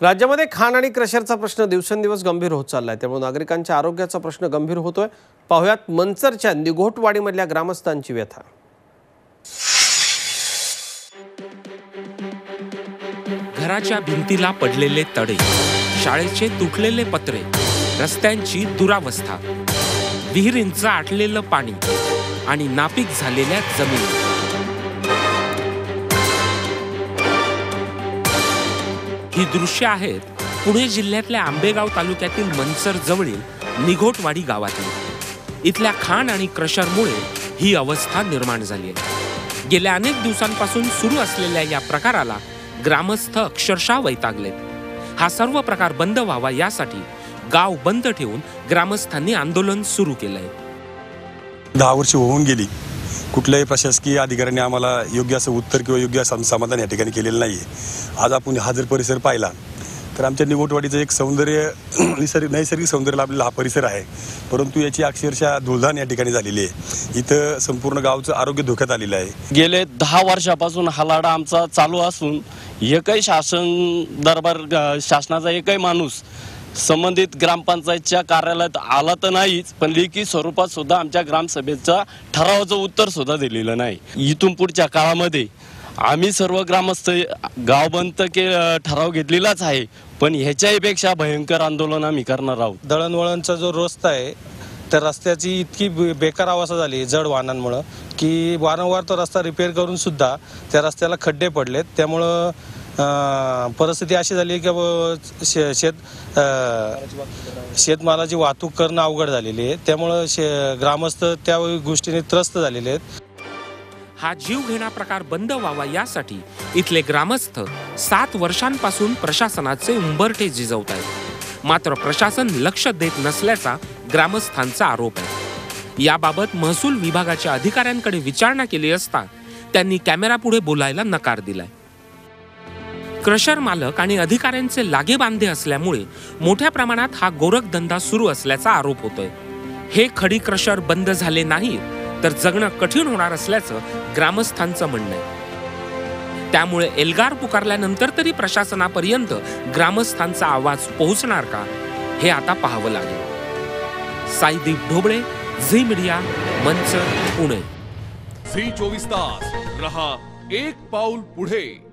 राज्यामध्ये खाण आणि क्रशरचा प्रश्न दिवसेंदिवस गंभीर होत चालला आहे त्यामुळे नागरिकांच्या आरोग्याचा प्रश्न गंभीर होतोय. पाहुयात मंचरच्या निघोटवाडीमधल्या ग्रामस्थांची व्यथा. घराच्या भिंतीला पडलेले तडे शाळेचे तुटलेले पत्रे रस्त्यांची दुरावस्था विहिरींचं आटलेलं पाणी आणि नापीक झालेल्या जमिनी. ही दृश्य आहेत. पुणे जिल्ह्यातल्या आंबेगाव तालुक्यातील मनसर जवळील निघोटवाडी गावातील. इथल्या खाण आणि क्रशरमुळे ही अवस्था निर्माण झाली आहे. गेल्या अनेक दिवसांपासून सुरू असलेल्या या प्रकाराला ग्रामस्थ अक्षरशः वैतागलेत. हा सर्व प्रकार बंद व्हावा यासाठी गाव बंद ठेवून ग्रामस्थांनी आंदोलन सुरू केलंय. दहा वर्ष होऊन गेली. कुठल्याही प्रशासकीय अधिकाऱ्यांनी आम्हाला योग्य असं उत्तर किंवा योग्य असं समाधान या ठिकाणी केलेलं नाही आहे आज आपण हा जर परिसर पाहिला तर आमच्या निवटवाडीचं एक सौंदर्य निसर्ग नैसर्गिक सौंदर्य लाभलेला हा परिसर आहे. परंतु याची अक्षरशः धुळधाण या ठिकाणी झालेली आहे. इथं संपूर्ण गावचं आरोग्य धोक्यात आलेलं आहे. गेले दहा वर्षापासून हा लढा आमचा चालू असून एकही शासन दरबार शासनाचा एकही माणूस संबंधित ग्रामपंचायतच्या कार्यालयात आला तर नाहीच पण लेखी स्वरूपात सुद्धा आमच्या ग्रामसभेचा ठरावाचं उत्तर सुद्धा दिलेलं नाही. इथून पुढच्या काळामध्ये आम्ही सर्व ग्रामस्थ गाव बंद के ठराव घेतलेलाच आहे पण ह्याच्याही पेक्षा भयंकर आंदोलन आम्ही करणार आहोत. दळणवळणचा जो रस्ता आहे त्या रस्त्याची इतकी बे- बेकार अवस्था झाली जड वाहनांमुळं की वारंवार तो रस्ता रिपेअर करून सुद्धा त्या रस्त्याला खड्डे पडलेत. त्यामुळं परिस्थिती अशी झाली की शे- शेत अं, शेतमालाची वाहतूक करणं अवघड झालेली आहे. त्यामुळं शे ग्रामस्थ त्या गोष्टीने त्रस्त झालेले आहेत. हा जीव घेणा प्रकार बंद व्हावा यासाठी इथले ग्रामस्थ सात वर्षांपासून प्रशासनाचे उंबरठे झिजवत आहेत. मात्र प्रशासन लक्ष देत नसल्याचा ग्रामस्थांचा आरोप आहे. याबाबत महसूल विभागाच्या अधिकाऱ्यांकडे विचारणा केली असता त्यांनी कॅमेरापुढे बोलायला नकार दिलाय. क्रशर मालक आणि अधिकाऱ्यांचे लागेबांधे असल्यामुळे मोठ्या प्रमाणात हा गोरखधंदा सुरू असल्याचा आरोप होतोय. हे खडी क्रशर बंद झाले नाही तर जगणं कठीण होणार असल्याचं ग्रामस्थांचं म्हणणं आहे. त्यामुळे एल्गार पुकारल्यानंतर तरी प्रशासनापर्यंत ग्रामस्थांचा आवाज पोहोचणार का हे आता पाहावं लागेल. साईदीप ढोबळे झी मीडिया मंच पुणे. झी चोवीस तास रहा एक पाऊल पुढे.